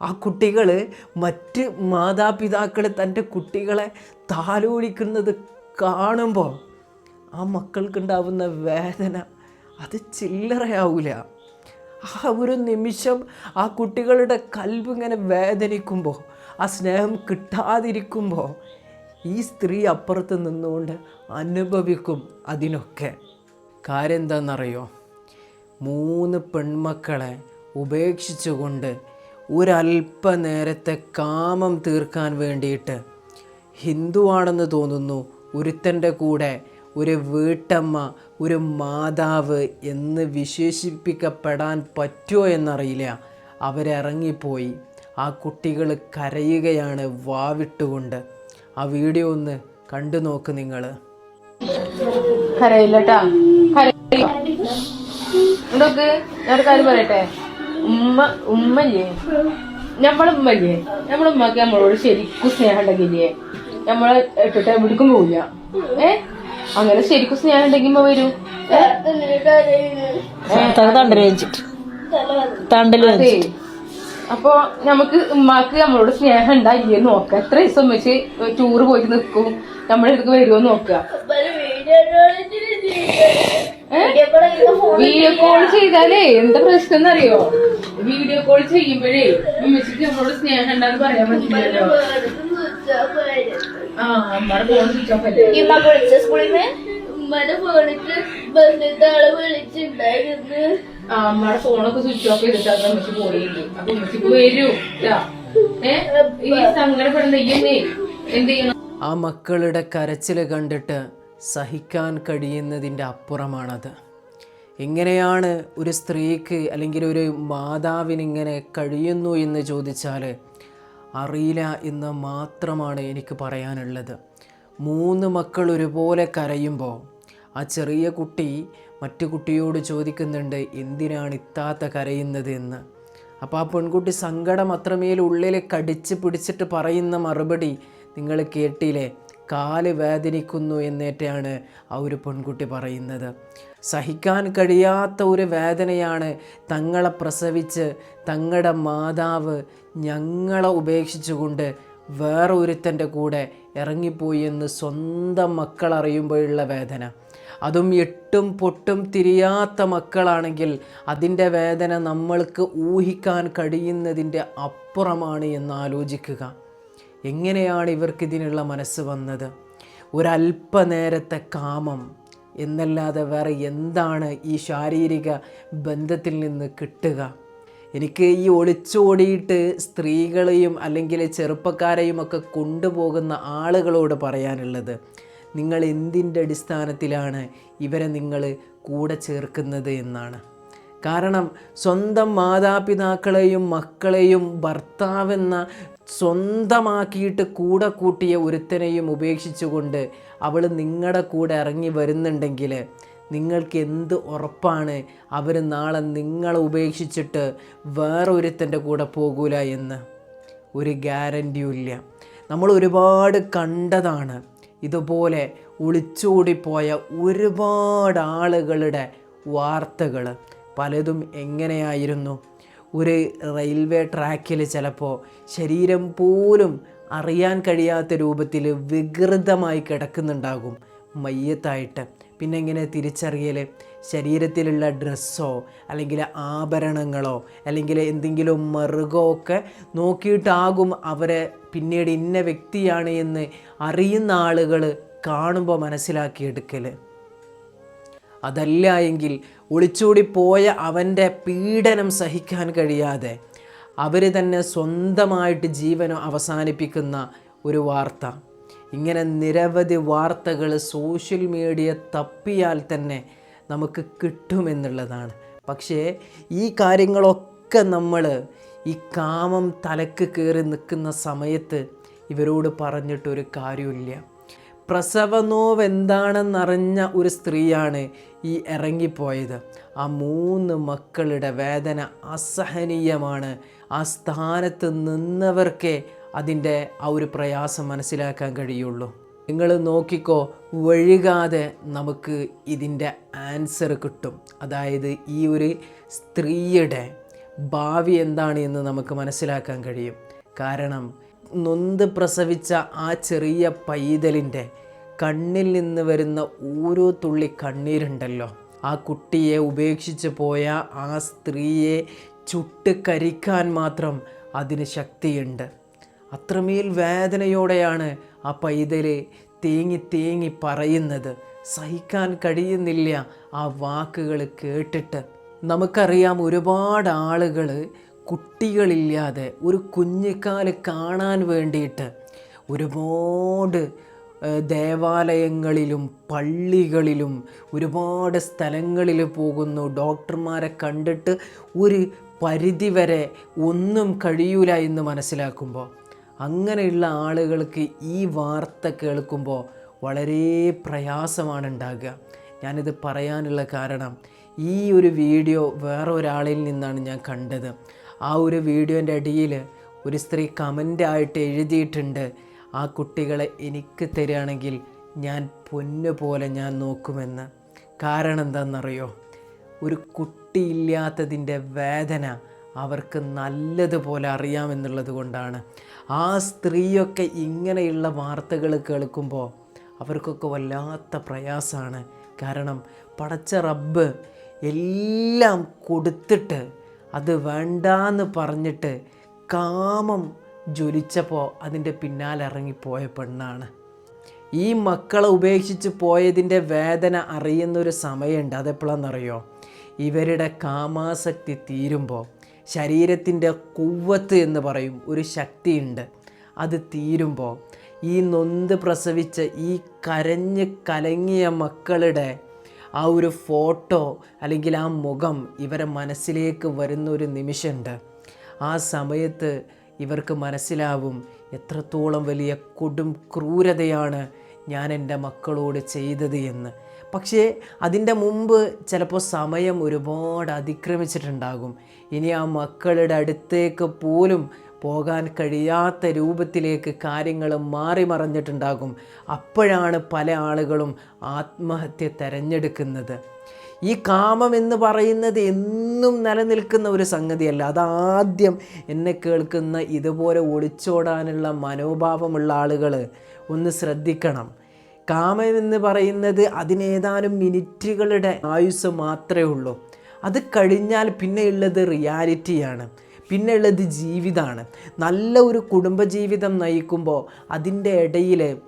ആ കുട്ടികൾ മറ്റ് മാതാപിതാക്കൾ തന്റെ കുട്ടികളെ താലോലിക്കുന്നത് കാണുമ്പോൾ ആ മക്കൾക്കുണ്ടാവുന്ന വേദന അത് ചില്ലറയാവില്ല ആ ഒരു നിമിഷം ആ കുട്ടികളുടെ കൽവ് ഇങ്ങനെ വേദനിക്കുമ്പോൾ ആ സ്നേഹം കിട്ടാതിരിക്കുമ്പോൾ ഈ സ്ത്രീ അപ്പുറത്ത് നിന്നുകൊണ്ട് അനുഭവിക്കും അതിനൊക്കെ. കാര്യം എന്താണെന്നറിയോ? മൂന്ന് പെൺമക്കളെ ഉപേക്ഷിച്ചുകൊണ്ട് ഒരല്പനേരത്തെ കാമം തീർക്കാൻ വേണ്ടിയിട്ട് ഹിന്ദുവാണെന്ന് തോന്നുന്നു ഒരുത്തന്റെ കൂടെ ഒരു വീട്ടമ്മ ഒരു മാതാവ് എന്ന് വിശേഷിപ്പിക്കപ്പെടാൻ പറ്റുമോ എന്നറിയില്ല. അവരിറങ്ങിപ്പോയി ആ കുട്ടികൾ കരയുകയാണ് വാവിട്ടുകൊണ്ട്. ആ വീഡിയോ ഒന്ന് കണ്ടു നോക്ക് നിങ്ങൾ കരയില്ലട്ടാ. കരയില്ല ഇതൊക്കെ ഞാൻ കാര്യം പറയട്ടെ? ഉമ്മ ഉമ്മല്ലേ? നമ്മളെ ഉമ്മല്ലേ? നമ്മളെ ഉമ്മക്ക് നമ്മളോട് ശരിക്കും സ്നേഹം ഉണ്ടെങ്കിലേ നമ്മളെ ഇട്ടിട്ട് എവിടേക്കും പോവില്ല. ഏ? അങ്ങനെ ശരിക്കും സ്നേഹം ഉണ്ടെങ്കിൽ വരൂ. അപ്പൊ നമുക്ക് ഉമ്മാക്ക് നമ്മളോട് സ്നേഹം ഉണ്ടായില്ലേ നോക്ക. എത്ര ദിവസം വെച്ച് ടൂറ് പോയിട്ട് നിൽക്കും നമ്മുടെ അടുത്ത് വരുമോ നോക്കുക വീഡിയോ കോൾ ചെയ്താലേ. എന്താ പ്രശ്നം എന്നറിയോ? വീഡിയോ കോൾ ചെയ്യുമ്പോഴേ ഉമ്മച്ചിക്ക് നമ്മളോട് സ്നേഹം ഉണ്ടെന്ന് പറയാൻ പറ്റില്ലല്ലോ. ആ അമ്മയുടെ ഫോൺ സ്വിച്ച് ഓഫ് അല്ലേ? ഇമ്മ വിളിച്ച സ്കൂളിൽ ഉമ്മയുടെ ഫോണിക്ക് വിളിച്ചിട്ടുണ്ടായിരുന്നു. ആ അമ്മയുടെ ഫോണൊക്കെ സ്വിച്ച് ഓഫ് ചെയ്തിട്ടാണ് ഉമ്മച്ചി പോയില്ലേ. അപ്പൊ ഉമ്മച്ചിക്ക് വരൂ. ഏ? ഈ സങ്കടപ്പെടുന്ന ഇയ്യന്നേ എന്ത് ചെയ്യണം? ആ മക്കളുടെ കരച്ചിൽ കണ്ടിട്ട് സഹിക്കാൻ കഴിയുന്നതിന്റെ അപ്പുറമാണത്. എങ്ങനെയാണ് ഒരു സ്ത്രീക്ക് അല്ലെങ്കിൽ ഒരു മാതാവിന് ഇങ്ങനെ കഴിയുന്നു എന്ന് ചോദിച്ചാൽ അറിയില്ല എന്ന് മാത്രമാണ് എനിക്ക് പറയാനുള്ളത്. മൂന്ന് മക്കൾ ഒരുപോലെ കരയുമ്പോൾ ആ ചെറിയ കുട്ടി മറ്റു കുട്ടിയോട് ചോദിക്കുന്നുണ്ട് എന്തിനാണ് ഇത്താത്ത കരയുന്നത് എന്ന്? അപ്പോൾ ആ പെൺകുട്ടി സങ്കടം അത്രമേൽ ഉള്ളിൽ കടിച്ച് പിടിച്ചിട്ട് പറയുന്ന മറുപടി നിങ്ങൾ കേട്ടില്ലേ? കാൽ വേദനിക്കുന്നു എന്നേറ്റാണ് ആ ഒരു പെൺകുട്ടി പറയുന്നത്. സഹിക്കാൻ കഴിയാത്ത ഒരു വേദനയാണ് തങ്ങളെ പ്രസവിച്ച് തങ്ങളുടെ മാതാവ് ഞങ്ങളെ ഉപേക്ഷിച്ചുകൊണ്ട് വേറെ ഒരുത്തന്റെ കൂടെ ഇറങ്ങിപ്പോയി എന്ന് സ്വന്തം മക്കൾ അറിയുമ്പോഴുള്ള വേദന. അതും എട്ടും പൊട്ടും തിരിയാത്ത മക്കളാണെങ്കിൽ അതിന്റെ വേദന നമ്മൾക്ക് ഊഹിക്കാൻ കഴിയുന്നതിന്റെ അപ്പുറമാണ് എന്ന് ആലോചിക്കുക. എങ്ങനെയാണ് ഇവർക്കിതിനുള്ള മനസ്സ് വന്നത്? ഒരല്പനേരത്തെ കാമം എന്നല്ലാതെ വേറെ എന്താണ് ഈ ശാരീരിക ബന്ധത്തിൽ നിന്ന് കിട്ടുക? എനിക്ക് ഈ ഒളിച്ചോടിയിട്ട് സ്ത്രീകളെയും അല്ലെങ്കിൽ ചെറുപ്പക്കാരെയും ഒക്കെ കൊണ്ടുപോകുന്ന ആളുകളോട് പറയാനുള്ളത് നിങ്ങൾ എന്തിന്റെ അടിസ്ഥാനത്തിലാണ് ഇവരെ നിങ്ങൾ കൂടെ ചേർക്കുന്നത് എന്നാണ്. കാരണം സ്വന്തം മാതാപിതാക്കളെയും മക്കളെയും ഭർത്താവെന്ന സ്വന്തമാക്കിയിട്ട് കൂടെ കൂട്ടിയ ഒരുത്തനെയും ഉപേക്ഷിച്ചുകൊണ്ട് അവൾ നിങ്ങളുടെ കൂടെ ഇറങ്ങി വരുന്നുണ്ടെങ്കിൽ നിങ്ങൾക്ക് എന്ത് ഉറപ്പാണ് അവർ നാളെ നിങ്ങളെ ഉപേക്ഷിച്ചിട്ട് വേറെ ഒരുത്തന്റെ കൂടെ പോകൂല എന്ന്? ഒരു ഗ്യാരന്റിയും ഇല്ല. നമ്മൾ ഒരുപാട് കണ്ടതാണ് ഇതുപോലെ ഒളിച്ചോടിപ്പോയ ഒരുപാട് ആളുകളുടെ വാർത്തകൾ. പലതും എങ്ങനെയായിരുന്നു? ഒരു റെയിൽവേ ട്രാക്കിൽ ചിലപ്പോൾ ശരീരം പോലും അറിയാൻ കഴിയാത്ത രൂപത്തിൽ വികൃതമായി കിടക്കുന്നുണ്ടാകും മയ്യത്തായിട്ട്. പിന്നെ ഇങ്ങനെ തിരിച്ചറിയൽ? ശരീരത്തിലുള്ള ഡ്രസ്സോ അല്ലെങ്കിൽ ആഭരണങ്ങളോ അല്ലെങ്കിൽ എന്തെങ്കിലും മറുകോ ഒക്കെ നോക്കിയിട്ടാകും അവരെ പിന്നീട് ഇന്ന വ്യക്തിയാണ് എന്ന് അറിയുന്ന ആളുകൾ കാണുമ്പോൾ മനസ്സിലാക്കിയെടുക്കൽ അതല്ല എങ്കിൽ ഒളിച്ചോടി പോയ അവന്റെ പീഡനം സഹിക്കാൻ കഴിയാതെ അവർ തന്നെ സ്വന്തമായിട്ട് ജീവനം അവസാനിപ്പിക്കുന്ന ഒരു വാർത്ത. ഇങ്ങനെ നിരവധി വാർത്തകൾ സോഷ്യൽ മീഡിയ തപ്പിയാൽ തന്നെ നമുക്ക് കിട്ടുമെന്നുള്ളതാണ്. പക്ഷേ ഈ കാര്യങ്ങളൊക്കെ നമ്മൾ ഈ കാമം തലക്ക് കയറി നിൽക്കുന്ന സമയത്ത് ഇവരോട് പറഞ്ഞിട്ടൊരു കാര്യമില്ല പ്രസവനോവ് എന്താണെന്നറിഞ്ഞ ഒരു സ്ത്രീയാണ് ഈ ഇറങ്ങിപ്പോയത്. ആ മൂന്ന് മക്കളുടെ വേദന അസഹനീയമാണ്. ആ സ്ഥാനത്ത് നിന്നവർക്കേ അതിന്റെ ആ ഒരു പ്രയാസം മനസ്സിലാക്കാൻ കഴിയുള്ളൂ. നിങ്ങൾ നോക്കിക്കോ വഴുകാതെ നമുക്ക് ഇതിന്റെ ആൻസർ കിട്ടും. അതായത് ഈ ഒരു സ്ത്രീയുടെ ഭാവി എന്താണ് എന്ന് നമുക്ക് മനസ്സിലാക്കാൻ കഴിയും. കാരണം നൊന്ത് പ്രസവിച്ച ആ ചെറിയ പൈതലിന്റെ കണ്ണിൽ നിന്ന് വരുന്ന ഓരോ തുള്ളി കണ്ണീരുണ്ടല്ലോ. ആ കുട്ടിയെ ഉപേക്ഷിച്ച് പോയ ആ സ്ത്രീയെ ചുട്ട് കരിക്കാൻ മാത്രം അതിന് ശക്തിയുണ്ട്. അത്രമേൽ വേദനയോടെയാണ് ആ പൈതൽ തേങ്ങി തേങ്ങി പറയുന്നത്. സഹിക്കാൻ കഴിയുന്നില്ല ആ വാക്കുകൾ കേട്ടിട്ട്. നമുക്കറിയാം ഒരുപാട് ആളുകൾ കുട്ടികളില്ലാതെ ഒരു കുഞ്ഞിക്കാൽ കാണാൻ വേണ്ടിയിട്ട് ഒരുപാട് ദേവാലയങ്ങളിലും പള്ളികളിലും ഒരുപാട് സ്ഥലങ്ങളിൽ പോകുന്നു. ഡോക്ടർമാരെ കണ്ടിട്ട് ഒരു പരിധിവരെ ഒന്നും കഴിയൂല എന്ന് മനസ്സിലാക്കുമ്പോൾ അങ്ങനെയുള്ള ആളുകൾക്ക് ഈ വാർത്ത കേൾക്കുമ്പോൾ വളരെ പ്രയാസമാണ് ഉണ്ടാകുക. ഞാനിത് പറയാനുള്ള കാരണം ഈ ഒരു വീഡിയോ വേറെ ഒരാളിൽ നിന്നാണ് ഞാൻ കണ്ടത്. ആ ഒരു വീഡിയോന്റെ അടിയിൽ ഒരു സ്ത്രീ കമന്റായിട്ട് എഴുതിയിട്ടുണ്ട്. ആ കുട്ടികളെ എനിക്ക് തരികയാണെങ്കിൽ ഞാൻ പൊന്നു പോലെ ഞാൻ നോക്കുമെന്ന്. കാരണം എന്താണെന്നറിയോ? ഒരു കുട്ടിയില്ലാത്തതിന്റെ വേദന അവർക്ക് നല്ലതുപോലെ അറിയാമെന്നുള്ളത് കൊണ്ടാണ്. ആ സ്ത്രീയൊക്കെ ഇങ്ങനെയുള്ള വാർത്തകൾ കേൾക്കുമ്പോൾ അവർക്കൊക്കെ വല്ലാത്ത പ്രയാസമാണ്. കാരണം പടച്ച റബ്ബ് എല്ലാം കൊടുത്തിട്ട് അത് വേണ്ടാന്ന് പറഞ്ഞിട്ട് കാമം ജ്വലിച്ചപ്പോൾ അതിന്റെ പിന്നാലെ ഇറങ്ങിപ്പോയ പെണ്ണാണ്. ഈ മക്കളെ ഉപേക്ഷിച്ച് പോയതിന്റെ വേദന അറിയുന്നൊരു സമയമുണ്ട്. അതെപ്പോഴാണെന്നറിയോ ഇവരുടെ കാമാസക്തി തീരുമ്പോൾ ശരീരത്തിന്റെ കുവ്വത്ത് എന്ന് പറയും ഒരു ശക്തിയുണ്ട്. അത് തീരുമ്പോൾ ഈ നൊന്ത് പ്രസവിച്ച ഈ കരഞ്ഞ് കലങ്ങിയ മക്കളുടെ ആ ഒരു ഫോട്ടോ അല്ലെങ്കിൽ ആ മുഖം ഇവരെ മനസ്സിലേക്ക് വരുന്ന ഒരു നിമിഷമുണ്ട്. ആ സമയത്ത് ഇവർക്ക് മനസ്സിലാവും എത്രത്തോളം വലിയ കൊടും ക്രൂരതയാണ് ഞാൻ എന്റെ മക്കളോട് ചെയ്തത് എന്ന്. പക്ഷേ അതിന്റെ മുമ്പ് ചിലപ്പോൾ സമയം ഒരുപാട് അതിക്രമിച്ചിട്ടുണ്ടാകും. ഇനി ആ മക്കളുടെ അടുത്തേക്ക് പോലും പോകാൻ കഴിയാത്ത രൂപത്തിലേക്ക് കാര്യങ്ങൾ മാറി മറിഞ്ഞിട്ടുണ്ടാകും അപ്പോഴാണ് പല ആളുകളും ആത്മഹത്യ തിരഞ്ഞെടുക്കുന്നത്. ഈ കാമം എന്ന് പറയുന്നത് എന്നും നിലനിൽക്കുന്ന ഒരു സംഗതിയല്ല. അതാദ്യം എന്നെ കേൾക്കുന്ന ഇതുപോലെ ഒളിച്ചോടാനുള്ള മനോഭാവമുള്ള ആളുകൾ ഒന്ന് ശ്രദ്ധിക്കണം. കാമം എന്ന് പറയുന്നത് അതിനേതാനും മിനിറ്റുകളുടെ ആയുസ് മാത്രമേ ഉള്ളൂ. അത് കഴിഞ്ഞാൽ പിന്നെയുള്ളത് റിയാലിറ്റിയാണ്. പിന്നെയുള്ളത് ജീവിതമാണ് നല്ല ഒരു കുടുംബജീവിതം നയിക്കുമ്പോൾ അതിന്റെ ഇടയിൽ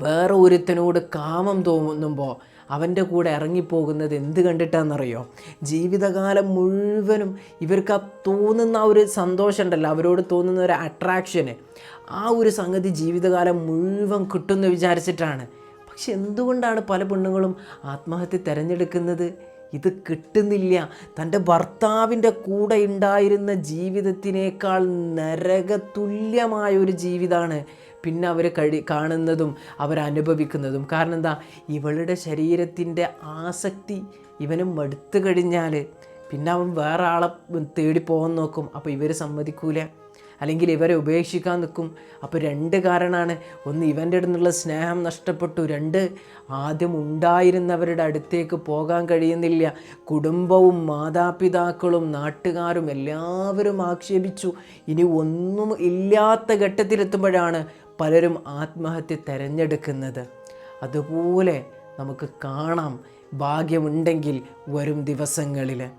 വേറെ ഒരുത്തനോട് കാമം തോന്നുമ്പോൾ അവന്റെ കൂടെ ഇറങ്ങിപ്പോകുന്നത് എന്ത് കണ്ടിട്ടാണെന്നറിയോ? ജീവിതകാലം മുഴുവനും ഇവർക്ക് ആ തോന്നുന്ന ഒരു സന്തോഷം ഉണ്ടല്ലോ അവരോട് തോന്നുന്ന ഒരു അട്രാക്ഷന് ആ ഒരു സംഗതി ജീവിതകാലം മുഴുവൻ കിട്ടുമെന്ന് വിചാരിച്ചിട്ടാണ്. പക്ഷെ എന്തുകൊണ്ടാണ് പല പെണ്ണുങ്ങളും ആത്മഹത്യ തിരഞ്ഞെടുക്കുന്നത്? ഇത് കിട്ടുന്നില്ല. തന്റെ ഭർത്താവിന്റെ കൂടെ ഉണ്ടായിരുന്ന ജീവിതത്തിനേക്കാൾ നരകതുല്യമായ ഒരു ജീവിതമാണ് പിന്നെ അവർ കഴി കാണുന്നതും അവരനുഭവിക്കുന്നതും കാരണം എന്താ? ഇവളുടെ ശരീരത്തിന്റെ ആസക്തി ഇവനും മടുത്തു കഴിഞ്ഞാൽ പിന്നെ അവൻ വേറെ ആളെ തേടി പോകാൻ നോക്കും. അപ്പോൾ ഇവർ സമ്മതിക്കൂല. അല്ലെങ്കിൽ ഇവരെ ഉപേക്ഷിക്കാൻ നിൽക്കും. അപ്പോൾ രണ്ട് കാരണമാണ്. ഒന്ന് ഇവന്റെ അടുത്തുള്ള സ്നേഹം നഷ്ടപ്പെട്ടു. രണ്ട് ആദ്യം ഉണ്ടായിരുന്നവരുടെ അടുത്തേക്ക് പോകാൻ കഴിയുന്നില്ല. കുടുംബവും മാതാപിതാക്കളും നാട്ടുകാരും എല്ലാവരും ആക്ഷേപിച്ചു. ഇനി ഒന്നും ഇല്ലാത്ത ഘട്ടത്തിലെത്തുമ്പോഴാണ് പലരും ആത്മഹത്യ തിരഞ്ഞെടുക്കുന്നത്. അതുപോലെ നമുക്ക് കാണാം ഭാഗ്യമുണ്ടെങ്കിൽ വരും ദിവസങ്ങളിൽ.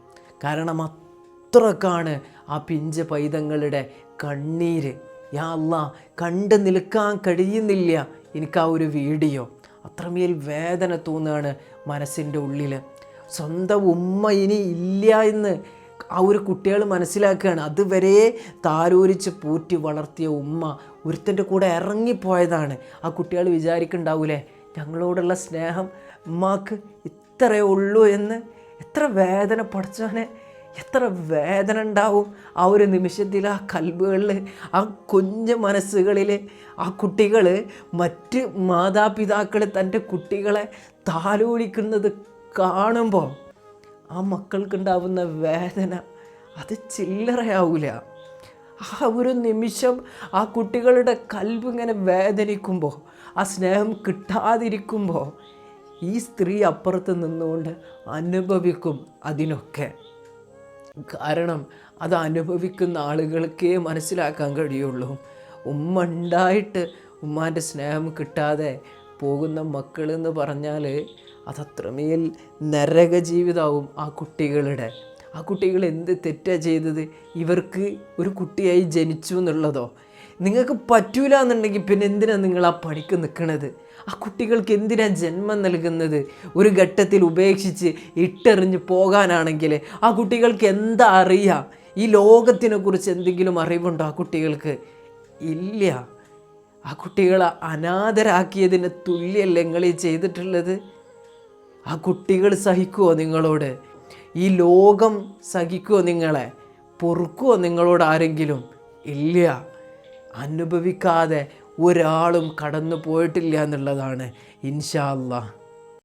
കാരണം അത്രക്കാണ് ആ പിഞ്ച് പൈതങ്ങളുടെ കണ്ണീര്. യാ അല്ല കണ്ട് നിൽക്കാൻ കഴിയുന്നില്ല എനിക്ക് ആ ഒരു വീഡിയോ. അത്രമേൽ വേദന തോന്നുകയാണ് മനസ്സിന്റെ ഉള്ളിൽ സ്വന്തം ഉമ്മ ഇനി ഇല്ല എന്ന് ആ ഒരു കുട്ടികൾ മനസ്സിലാക്കുകയാണ്. അതുവരെ താരോരിച്ച് പൂറ്റി വളർത്തിയ ഉമ്മ ഒരുത്തന്റെ കൂടെ ഇറങ്ങിപ്പോയതാണ്. ആ കുട്ടികൾ വിചാരിക്കുന്നുണ്ടാവൂലേ ഞങ്ങളോടുള്ള സ്നേഹം ഉമ്മാക്ക് ഇത്രയേ ഉള്ളൂ എന്ന്? എത്ര വേദന പഠിച്ചവനെ. എത്ര വേദന ഉണ്ടാവും ആ ഒരു നിമിഷത്തിൽ ആ കൽബുകളിൽ ആ കുഞ്ഞു മനസ്സുകളിൽ. ആ കുട്ടികൾ മറ്റ് മാതാപിതാക്കൾ തന്റെ കുട്ടികളെ താലോലിക്കുന്നത് കാണുമ്പോൾ ആ മക്കൾക്കുണ്ടാവുന്ന വേദന അത് ചില്ലറയാവൂല. ആ ഒരു നിമിഷം ആ കുട്ടികളുടെ കൽബ് ഇങ്ങനെ വേദനിക്കുമ്പോൾ ആ സ്നേഹം കിട്ടാതിരിക്കുമ്പോൾ ഈ സ്ത്രീ അപ്പുറത്ത് നിന്നുകൊണ്ട് അനുഭവിക്കും അതിനൊക്കെ. കാരണം അത് അനുഭവിക്കുന്ന ആളുകൾക്കേ മനസ്സിലാക്കാൻ കഴിയുള്ളൂ. ഉമ്മ ഉണ്ടായിട്ട് ഉമ്മാന്റെ സ്നേഹം കിട്ടാതെ പോകുന്ന മക്കളെന്ന് പറഞ്ഞാൽ അതത്രമേൽ നരക ജീവിതമാവും ആ കുട്ടികളുടെ. ആ കുട്ടികൾ എന്ത് തെറ്റാ ചെയ്തത്? ഇവർക്ക് ഒരു കുട്ടിയായി ജനിച്ചു എന്നുള്ളതോ? നിങ്ങൾക്ക് പറ്റൂല എന്നുണ്ടെങ്കിൽ പിന്നെ എന്തിനാണ് നിങ്ങൾ ആ പണിക്ക് നിൽക്കുന്നത് ആ കുട്ടികൾക്ക് എന്തിനാ ജന്മം നൽകുന്നത്? ഒരു ഘട്ടത്തിൽ ഉപേക്ഷിച്ച് ഇട്ടെറിഞ്ഞ് പോകാനാണെങ്കിൽ ആ കുട്ടികൾക്ക് എന്താ അറിയാം? ഈ ലോകത്തിനെ കുറിച്ച് എന്തെങ്കിലും അറിവുണ്ടോ ആ കുട്ടികൾക്ക്? ഇല്ല. ആ കുട്ടികളെ അനാഥരാക്കിയതിന് തുല്യല്ലേ നിങ്ങൾ ഈ ചെയ്തിട്ടുള്ളത്? ആ കുട്ടികൾ സഹിക്കുമോ നിങ്ങളോട്? ഈ ലോകം സഹിക്കുമോ നിങ്ങളെ? പൊറുക്കുമോ നിങ്ങളോട് ആരെങ്കിലും? ഇല്ല. അനുഭവിക്കാതെ ഒരാളും കടന്നു പോയിട്ടില്ല എന്നുള്ളതാണ് ഇൻഷാ അല്ലാ